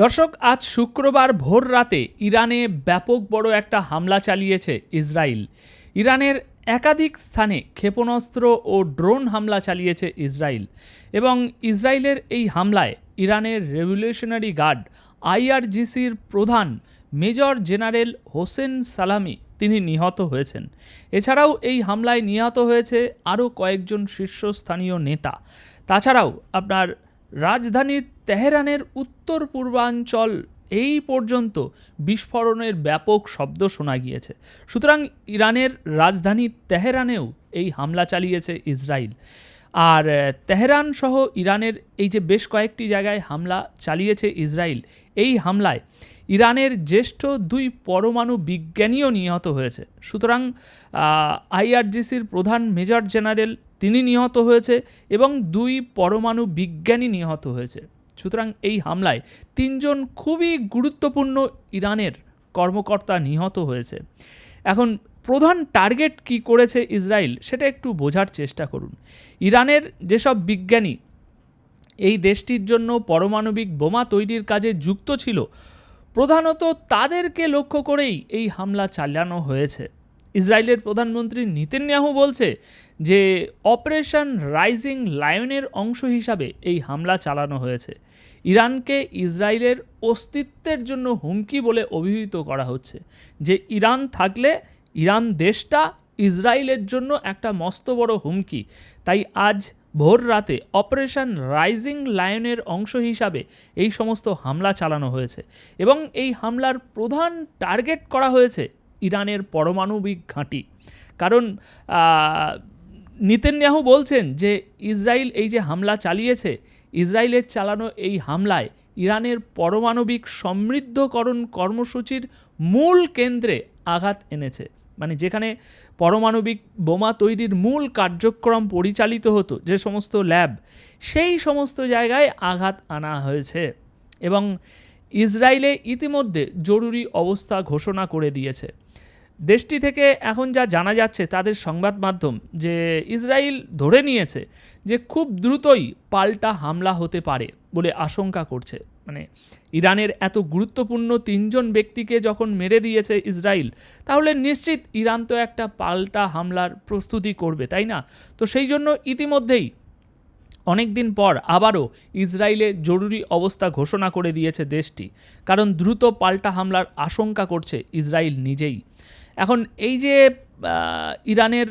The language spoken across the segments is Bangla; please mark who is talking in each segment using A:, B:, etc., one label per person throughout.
A: দর্শক, আজ শুক্রবার ভোর রাতে ইরানে ব্যাপক বড় একটা হামলা চালিয়েছে ইসরায়েল ইরানের একাধিক স্থানে ক্ষেপণাস্ত্র ও ড্রোন হামলা চালিয়েছে ইসরায়েল এবং ইসরায়েলের এই হামলায় ইরানের রেভলিউশনারি গার্ড, আইআরজিসির প্রধান মেজর জেনারেল হোসেন সালামি তিনি নিহত হয়েছেন। এছাড়াও এই হামলায় নিহত হয়েছে আরও কয়েকজন শীর্ষস্থানীয় নেতা। তাছাড়াও আপনার রাজধানীর তেহরানের উত্তর পূর্বাঞ্চল এই পর্যন্ত বিস্ফোরণের ব্যাপক শব্দ শোনা গিয়েছে। সুতরাং ইরানের রাজধানী তেহরানেও এই হামলা চালিয়েছে ইসরায়েল আর তেহরান সহ ইরানের এই যে বেশ কয়েকটি জায়গায় হামলা চালিয়েছে ইসরায়েল এই হামলায় ইরানের জ্যেষ্ঠ দুই পরমাণু বিজ্ঞানীও নিহত হয়েছে। সুতরাং আইআরজিসির প্রধান মেজর জেনারেল তিনি নিহত হয়েছে এবং দুই পরমাণু বিজ্ঞানী নিহত হয়েছে। সুতরাং এই হামলায় তিনজন খুবই গুরুত্বপূর্ণ ইরানের কর্মকর্তা নিহত হয়েছে। এখন প্রধান টার্গেট কি করেছে ইসরায়েল সেটা একটু বোঝার চেষ্টা করুন। ইরানের যেসব বিজ্ঞানী, এই দেশটির জন্য পারমাণবিক বোমা তৈরির কাজে যুক্ত ছিল, প্রধানত তাদেরকে লক্ষ্য করেই এই হামলা চালানো হয়েছে। ইসরায়েলের প্রধানমন্ত্রী নিতেন্যাহু বলছে যে, অপারেশন রাইজিং লায়নের অংশ হিসাবে এই হামলা চালানো হয়েছে। ইরানকে ইসরায়েলের অস্তিত্বের জন্য হুমকি বলে অভিহিত করা হচ্ছে যে, ইরান থাকলে ইরান দেশটা ইসরায়েলের জন্য একটা মস্ত বড় হুমকি। তাই আজ ভোর রাতে অপারেশন রাইজিং লায়নের অংশ হিসাবে এই সমস্ত হামলা চালানো হয়েছে এবং এই হামলার প্রধান টার্গেট করা হয়েছে ইরানের পারমাণবিক ঘাঁটি। কারণ নেতানিয়াহু বলছেন যে ইসরায়েল এই যে হামলা চালিয়েছে, ইসরায়েলের চালানো এই হামলায় ইরানের পারমাণবিক সমৃদ্ধকরণ কর্মসূচির মূল কেন্দ্রে আঘাত এনেছে। মানে যেখানে পারমাণবিক বোমা তৈরির মূল কার্যক্রম পরিচালিত হতো, যে সমস্ত ল্যাব, সেই সমস্ত জায়গায় আঘাত আনা হয়েছে। এবং ইসরায়েলে ইতিমধ্যে জরুরি অবস্থা ঘোষণা করে দিয়েছে। দেশটি থেকে এখন যা জানা যাচ্ছে তাদের সংবাদ মাধ্যম যে ইসরায়েল ধরে নিয়েছে যে খুব দ্রুতই পাল্টা হামলা হতে পারে বলে আশঙ্কা করছে। মানে ইরানের এত গুরুত্বপূর্ণ তিনজন ব্যক্তিকে যখন মেরে দিয়েছে ইসরায়েল, তাহলে নিশ্চিত ইরান তো একটা পাল্টা হামলার প্রস্তুতি করবে, তাই না? তো সেই জন্য ইতিমধ্যেই অনেক দিন পর আবারও ইসরায়েলে জরুরি অবস্থা ঘোষণা করে দিয়েছে দেশটি, কারণ দ্রুত পাল্টা হামলার আশঙ্কা করছে ইসরায়েল নিজেই। এখন এই যে ইরানের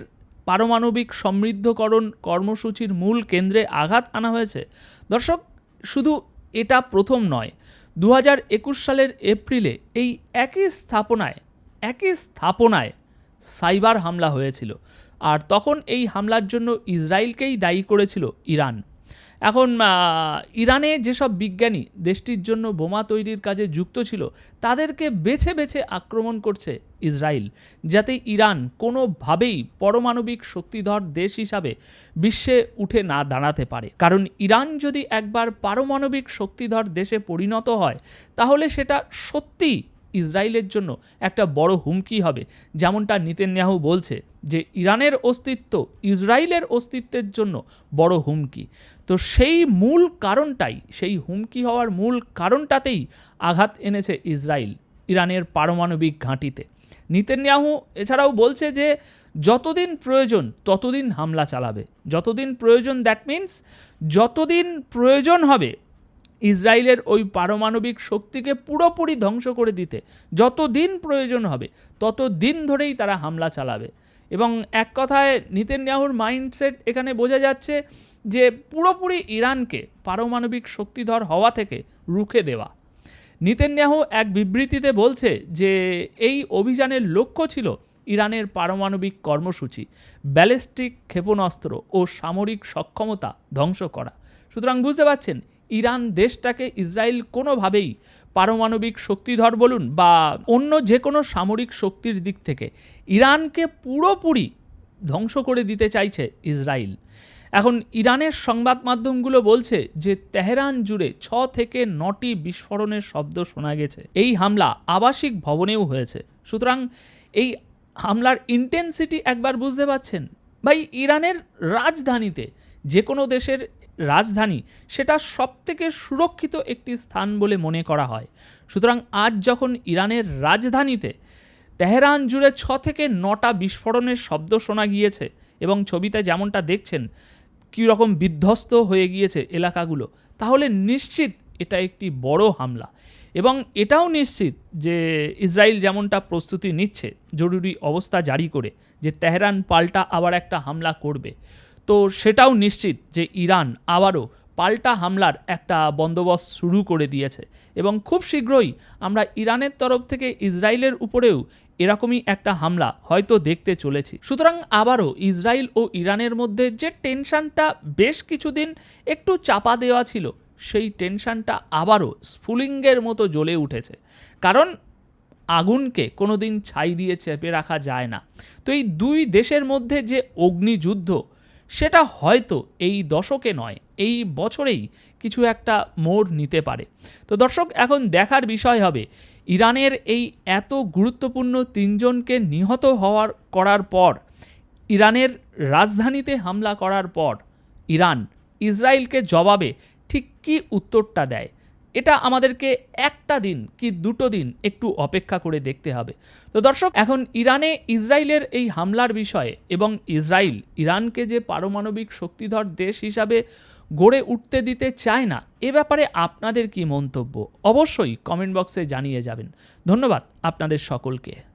A: পারমাণবিক সমৃদ্ধকরণ কর্মসূচির মূল কেন্দ্রে আঘাত আনা হয়েছে, দর্শক, শুধু এটা প্রথম নয় দু সালের এপ্রিলে এই একই স্থাপনায় একই স্থাপনায় সাইবার হামলা হয়েছিল। আর তখন এই হামলার জন্য ইসরায়েলকেই দায়ী করেছিল ইরান। এখন ইরানে যেসব বিজ্ঞানী দেশটির জন্য বোমা তৈরির কাজে যুক্ত ছিল, তাদেরকে বেছে বেছে আক্রমণ করছে ইসরায়েল, যাতে ইরান কোনোভাবেই পরমাণবিক শক্তিধর দেশ হিসাবে বিশ্বে উঠে না দাঁড়াতে পারে। কারণ ইরান যদি একবার পারমাণবিক শক্তিধর দেশে পরিণত হয়, তাহলে সেটা সত্যিই ইসরায়েলের জন্য একটা বড় হুমকি হবে, যেমনটা নিতেন্যাহু বলছে, যে ইরানের অস্তিত্ব ইসরায়েলের অস্তিত্বের জন্য বড় হুমকি। তো সেই মূল কারণটাই, সেই হুমকি হওয়ার মূল কারণটাতেই আঘাত এনেছে ইসরায়েল ইরানের পারমাণবিক ঘাঁটিতে। নিতেন্যাহু এছাড়াও বলছে যে, যতদিন প্রয়োজন ততদিন হামলা চালাবে। যতদিন প্রয়োজন দ্যাট মিন্স যতদিন প্রয়োজন হবে ইসরায়েলের ওই পারমাণবিক শক্তিকে পুরোপুরি ধ্বংস করে দিতে যত দিন প্রয়োজন হবে তত দিন ধরেই তারা হামলা চালাবে। এবং এক কথায়, নিতেন্যাহুর মাইন্ডসেট এখানে বোঝা যাচ্ছে যে পুরোপুরি ইরানকে পারমাণবিক শক্তিধর হওয়া থেকে রুখে দেওয়া। নিতেন্যাহু এক বিবৃতিতে বলছে যে এই অভিযানের লক্ষ্য ছিল ইরানের পারমাণবিক কর্মসূচি, ব্যালিস্টিক ক্ষেপণাস্ত্র ও সামরিক সক্ষমতা ধ্বংস করা। সুতরাং বুঝতে পারছেন ইরান দেশটাকে ইসরায়েল কোনোভাবেই পারমাণবিক শক্তিধর বলুন বা অন্য যে কোনো সামরিক শক্তির দিক থেকে ইরানকে পুরোপুরি ধ্বংস করে দিতে চাইছে ইসরায়েল। এখন ইরানের সংবাদ মাধ্যমগুলো বলছে যে তেহরান জুড়ে ছ থেকে নটি বিস্ফোরণের শব্দ শোনা গেছে। এই হামলা আবাসিক ভবনেও হয়েছে। সুতরাং এই হামলার ইন্টেন্সিটি একবার বুঝতে পারছেন? ভাই, ইরানের রাজধানীতে যে কোনো দেশের রাজধানী, সেটা সবথেকে সুরক্ষিত একটি স্থান বলে মনে করা হয়। সুতরাং আজ যখন ইরানের রাজধানীতে তেহরান জুড়ে ছ থেকে নটা বিস্ফোরণের শব্দ শোনা গিয়েছে এবং ছবিতে যেমনটা দেখছেন রকম বিধ্বস্ত হয়ে গিয়েছে এলাকাগুলো, তাহলে নিশ্চিত এটা একটি বড় হামলা। এবং এটাও নিশ্চিত যে ইসরায়েল যেমনটা প্রস্তুতি নিচ্ছে, জরুরি অবস্থা জারি করে যে তেহরান পাল্টা আবার একটা হামলা করবে। তো সেটাও নিশ্চিত যে ইরান আবারও পাল্টা হামলার একটা বন্দোবস্ত শুরু করে দিয়েছে এবং খুব শীঘ্রই আমরা ইরানের তরফ থেকে ইসরায়েলের উপরেও এরকমই একটা হামলা হয়তো দেখতে চলেছি। সুতরাং আবারও ইসরায়েল ও ইরানের মধ্যে যে টেনশনটা বেশ কিছুদিন একটু চাপা দেওয়া ছিল, সেই টেনশনটা আবারও স্ফুলিঙ্গের মতো জ্বলে উঠেছে। কারণ আগুনকে কোনোদিন ছাই দিয়ে চেপে রাখা যায় না। তো এই দুই দেশের মধ্যে যে অগ্নিযুদ্ধ সেটা হয়তো এই দশকে নয়, এই বছরেই কিছু একটা মোড় নিতে পারে। তো দর্শক, এখন দেখার বিষয় হবে, ইরানের এই এত গুরুত্বপূর্ণ তিনজনকে নিহত হওয়ার, করার পর, ইরানের রাজধানীতে হামলা করার পর, ইরান ইসরায়েলকে জবাবে ঠিক কী উত্তরটা দেয়? এটা আমাদেরকে একটা দিন কি দুটো দিন একটু অপেক্ষা করে দেখতে হবে। তো দর্শক, এখন ইরানে ইসরায়েলের এই হামলার বিষয়ে এবং ইসরায়েল ইরানকে যে পারমাণবিক শক্তিধর দেশ হিসাবে গড়ে উঠতে দিতে চায় না, এ ব্যাপারে আপনাদের কি মন্তব্য? অবশ্যই কমেন্ট বক্সে জানিয়ে যাবেন। ধন্যবাদ আপনাদের সকলকে।